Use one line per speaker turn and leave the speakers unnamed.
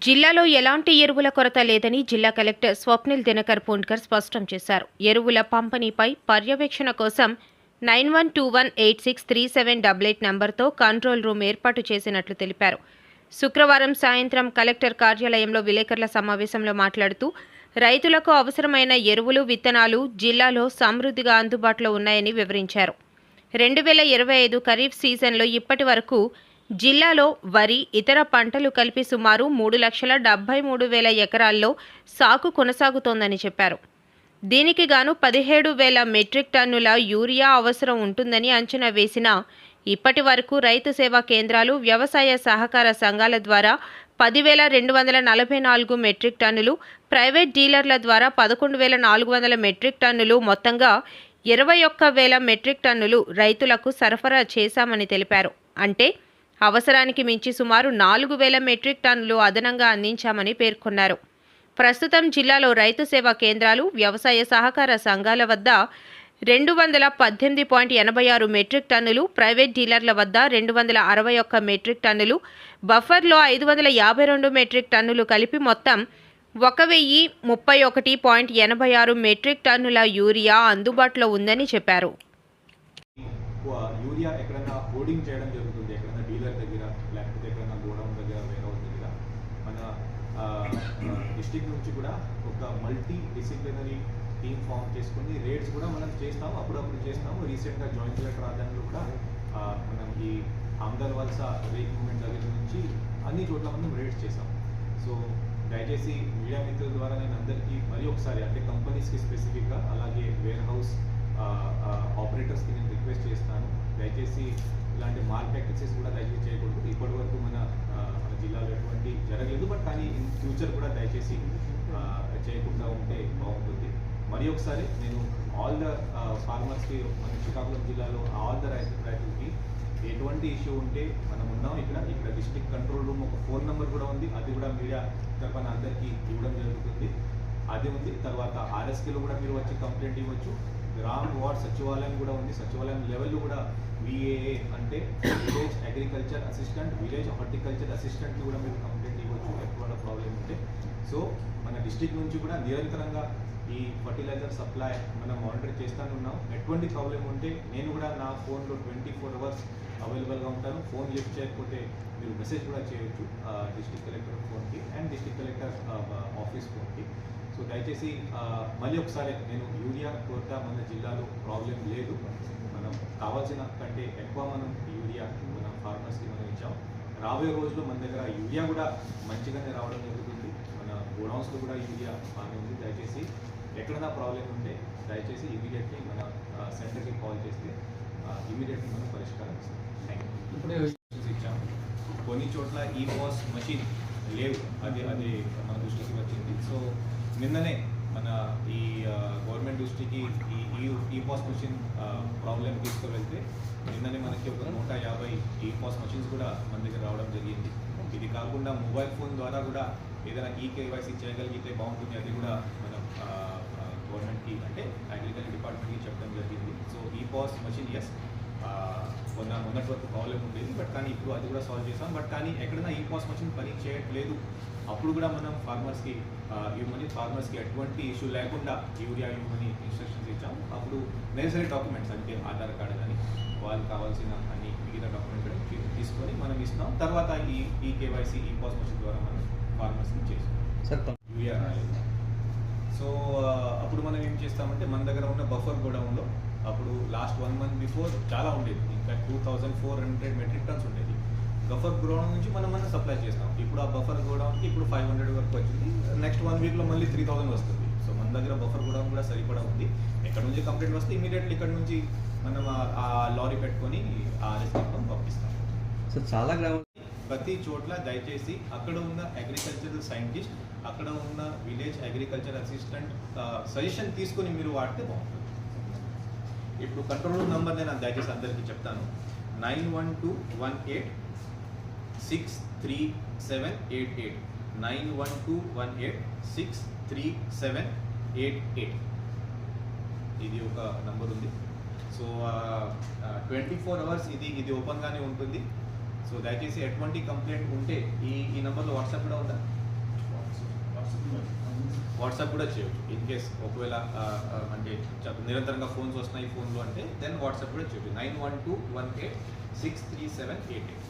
జిల్లాలో ఎలాంటి ఎరువుల కొరత లేదని జిల్లా కలెక్టర్ స్వప్నిల్ దినకర్ పూండ్కర్ స్పష్టం చేశారు. ఎరువుల పంపిణీపై పర్యవేక్షణ కోసం nine one two one eight six three seven double eight నంబర్తో కంట్రోల్ రూమ్ ఏర్పాటు చేసినట్లు తెలిపారు. శుక్రవారం సాయంత్రం కలెక్టర్ కార్యాలయంలో విలేకరుల సమావేశంలో మాట్లాడుతూ రైతులకు అవసరమైన ఎరువులు విత్తనాలు జిల్లాలో సమృద్ధిగా అందుబాటులో ఉన్నాయని వివరించారు. రెండు వేల ఇరవై ఐదు ఖరీఫ్ సీజన్లో ఇప్పటి వరకు జిల్లాలో వరి ఇతర పంటలు కలిపి సుమారు మూడు లక్షల డెబ్బై మూడు వేల ఎకరాల్లో సాగు కొనసాగుతోందని చెప్పారు. దీనికి గాను పదిహేడు వేల మెట్రిక్ టన్నుల యూరియా అవసరం ఉంటుందని అంచనా వేసిన ఇప్పటి వరకు రైతు సేవా కేంద్రాలు వ్యవసాయ సహకార సంఘాల ద్వారా పదివేల రెండు వందల నలభై నాలుగు మెట్రిక్ టన్నులు ప్రైవేట్ డీలర్ల ద్వారా పదకొండు వేల నాలుగు వందల మెట్రిక్ టన్నులు మొత్తంగా ఇరవై ఒక్క వేల మెట్రిక్ టన్నులు రైతులకు సరఫరా చేశామని తెలిపారు. అంటే అవసరానికి మించి సుమారు నాలుగు వేల మెట్రిక్ టన్నులు అదనంగా అందించామని పేర్కొన్నారు. ప్రస్తుతం జిల్లాలో రైతు సేవా కేంద్రాలు వ్యవసాయ సహకార సంఘాల వద్ద రెండు వందల పద్దెనిమిది పాయింట్ ఎనభై ఆరు మెట్రిక్ టన్నులు ప్రైవేట్ డీలర్ల వద్ద రెండు వందల అరవై ఒక్క మెట్రిక్ టన్నులు బఫర్లో ఐదు వందల యాభై రెండు మెట్రిక్ టన్నులు కలిపి మొత్తం ఒక వెయ్యి ముప్పై ఒకటి పాయింట్ ఎనభై ఆరు మెట్రిక్ టన్నుల యూరియా అందుబాటులో ఉందని చెప్పారు.
యూరియా ఎక్కడైనా హోర్డింగ్ చేయడం డీలర్ దగ్గర లేకపోతే ఎక్కడైనా గోడౌన్ దగ్గర వేరే దగ్గర మన డిస్టిక్ నుంచి కూడా ఒక మల్టీ డిసిప్లినరీ టీమ్ ఫామ్ చేసుకుని రేట్స్ కూడా మనం చేస్తాము అప్పుడప్పుడు చేస్తాము. రీసెంట్గా జాయింట్ కలెక్టర్ ఆధ్వర్యంలో కూడా మనం ఈ ఆమ్దల్ వలస రేక్ మూమెంట్ దగ్గర నుంచి అన్ని చోట్ల మనం రేట్స్ చేసాం సో దయచేసి మీడియా మిత్రుల ద్వారా నేను అందరికీ మరీ ఒకసారి అంటే కంపెనీస్కి స్పెసిఫిక్గా అలాగే వేర్ హౌస్ ఆపరేటర్స్కి నేను రిక్వెస్ట్ చేస్తాను. దయచేసి ఇలాంటి మాల్ ప్రాక్టీసెస్ కూడా దయచేసి చేయకూడదు. ఇప్పటి వరకు మన జిల్లాలో ఎటువంటి జరగలేదు. బట్ కానీ ఇన్ ఫ్యూచర్ కూడా దయచేసి చేయకుండా ఉంటే బాగుంటుంది. మరి ఒకసారి నేను ఆల్ ద ఫార్మర్స్కి మన శ్రీకాకుళం జిల్లాలో ఆల్ ద రైతు రైతులకి ఎటువంటి ఇష్యూ ఉంటే మనం ఉన్నాం ఇక్కడ. ఇక్కడ డిస్ట్రిక్ట్ కంట్రోల్ రూమ్ ఒక ఫోన్ నెంబర్ కూడా ఉంది. అది కూడా మీడియా తరఫున అందరికీ ఇవ్వడం జరుగుతుంది. అది ఉంది. తర్వాత ఆర్ఎస్కేలో కూడా మీరు వచ్చి కంప్లైంట్ ఇవ్వచ్చు. గ్రామ్ వార్డ్ సచివాలయం కూడా ఉంది. సచివాలయం లెవెల్ కూడా విఏఏ అంటే village agriculture assistant village horticulture assistant కూడా మీరు కంప్లైంట్ ఇవ్వచ్చు. ఎటువంటి ప్రాబ్లం ఉంటే. సో మన డిస్ట్రిక్ట్ నుంచి కూడా నిరంతరంగా ఈ ఫర్టిలైజర్ సప్లై మనం మానిటర్ చేస్తూనే ఉన్నాం. ఎటువంటి ప్రాబ్లం ఉంటే నేను కూడా నా ఫోన్లో ట్వంటీ ఫోర్ అవర్స్ అవైలబుల్గా ఉంటాను. ఫోన్ లిఫ్ట్ చేయకపోతే మీరు మెసేజ్ కూడా చేయొచ్చు డిస్ట్రిక్ట్ కలెక్టర్ ఫోన్కి అండ్ డిస్ట్రిక్ట్ కలెక్టర్ ఆఫీస్ ఫోన్కి సో దయచేసి మళ్ళీ ఒకసారి నేను యూరియా కొరత మన జిల్లాలో ప్రాబ్లం లేదు. మనం కావాల్సిన కంటే ఎక్కువ మనం యూరియా మన ఫార్మర్స్కి మనం ఇచ్చాం. రాబోయే రోజుల్లో మన దగ్గర యూరియా కూడా మంచిగానే రావడం జరుగుతుంది. మన గోడౌన్స్లో కూడా యూరియా బాగానే ఉంది. దయచేసి ఎక్కడైనా ప్రాబ్లం ఉంటే దయచేసి ఇమీడియట్లీ మన సెంటర్కి కాల్ చేస్తే ఇమీడియట్లీ మనం పరిష్కారం ఇస్తాం. థ్యాంక్ యూ
ఇప్పుడే
ఇచ్చాం. కొన్ని చోట్ల ఈ పాస్ మషిన్ లేవు. అది అది మన దృష్టికి వచ్చింది. సో నిన్ననే మన ఈ గవర్నమెంట్ దృష్టికి ఈ ఈ ఈ పాస్ మెషిన్ ప్రాబ్లం తీసుకువెళ్తే నిన్ననే మనకి ఒక నూట యాభై ఈ పాస్ మషిన్స్ కూడా మన దగ్గర రావడం జరిగింది. ఇది కాకుండా మొబైల్ ఫోన్ ద్వారా కూడా ఏదైనా ఈ కేవైసీ చేయగలిగితే బాగుంటుంది అది కూడా మనం గవర్నమెంట్కి అంటే అగ్రికల్చర్ డిపార్ట్మెంట్కి చెప్పడం జరిగింది. సో ఈ పాస్ మషిన్ ఎస్ మొన్న మొన్నటి వరకు ప్రాబ్లం ఉండేది. బట్ కానీ ఇప్పుడు అది కూడా సాల్వ్ చేసాం. బట్ కానీ ఎక్కడైనా ఈ పాస్ మషిన్ పని చేయట్లేదు అప్పుడు కూడా మనం ఫార్మర్స్కి ఇవ్వమని ఫార్మర్స్కి ఎటువంటి ఇష్యూ లేకుండా యూరియా ఇవ్వమని ఇన్స్ట్రక్షన్స్ ఇచ్చాం అప్పుడు నెసరీ డాక్యుమెంట్స్ అంటే ఆధార్ కార్డు కానీ వాళ్ళకి కావాల్సిన అన్ని మిగతా డాక్యుమెంట్ తీసుకొని మనం ఇస్తాం తర్వాత ఈ ఈ కేవైసీ ఈ పాస్ ద్వారా మనం ఫార్మర్స్కి చేస్తాం యూరియా రాలేదు సో అప్పుడు మనం ఏం చేస్తామంటే మన దగ్గర ఉన్న బఫర్ గోడౌన్లో అప్పుడు లాస్ట్ వన్ మంత్ బిఫోర్ చాలా ఉండేది. ఇంకా two thousand four hundred metric tons ఉండేది. బఫర్ గోడౌన్ నుంచి మనం మనం సప్లై చేస్తాం. ఇప్పుడు ఆ బఫర్ గోడౌన్కి ఇప్పుడు ఫైవ్ హండ్రెడ్ వరకు వచ్చింది. నెక్స్ట్ వన్ వీక్లో మళ్ళీ త్రీ థౌసండ్ వస్తుంది. సో మన దగ్గర బఫర్ గోడౌన్ కూడా సరిపడా ఉంది. ఎక్కడ నుంచి కంప్లీట్ వస్తే ఇమీడియట్లీ ఇక్కడ నుంచి మనం ఆ- లారీ పెట్టుకొని ఆ రెసిపీ పంపిస్తాం.
సార్ చాలా గ్రామాలు
ప్రతి చోట్ల దయచేసి అక్కడ ఉన్న అగ్రికల్చరల్ సైంటిస్ట్ అక్కడ ఉన్న విలేజ్ అగ్రికల్చర్ అసిస్టెంట్ సజెషన్ తీసుకొని మీరు వాడితే బాగుంటుంది. ఇప్పుడు కంట్రోల్ రూమ్ నంబర్ నేను దయచేసి అందరికీ చెప్తాను. Nine one two one eight six three seven eight eight nine one two one eight six three seven eight eight ఇది ఒక నంబర్ ఉంది. సో ట్వంటీ ఫోర్ అవర్స్ ఇది ఇది ఓపెన్గానే ఉంటుంది. సో దయచేసి ఎటువంటి కంప్లైంట్ ఉంటే ఈ ఈ నెంబర్లో వాట్సాప్ కూడా ఉందా వాట్సాప్ కూడా చేయొచ్చు. ఇన్ కేస్ ఒకవేళ అంటే నిరంతరంగా ఫోన్స్ వస్తున్నాయి ఫోన్లో అంటే దెన్ వాట్సాప్ కూడా చేయొచ్చు. Nine one two one eight six three seven eight eight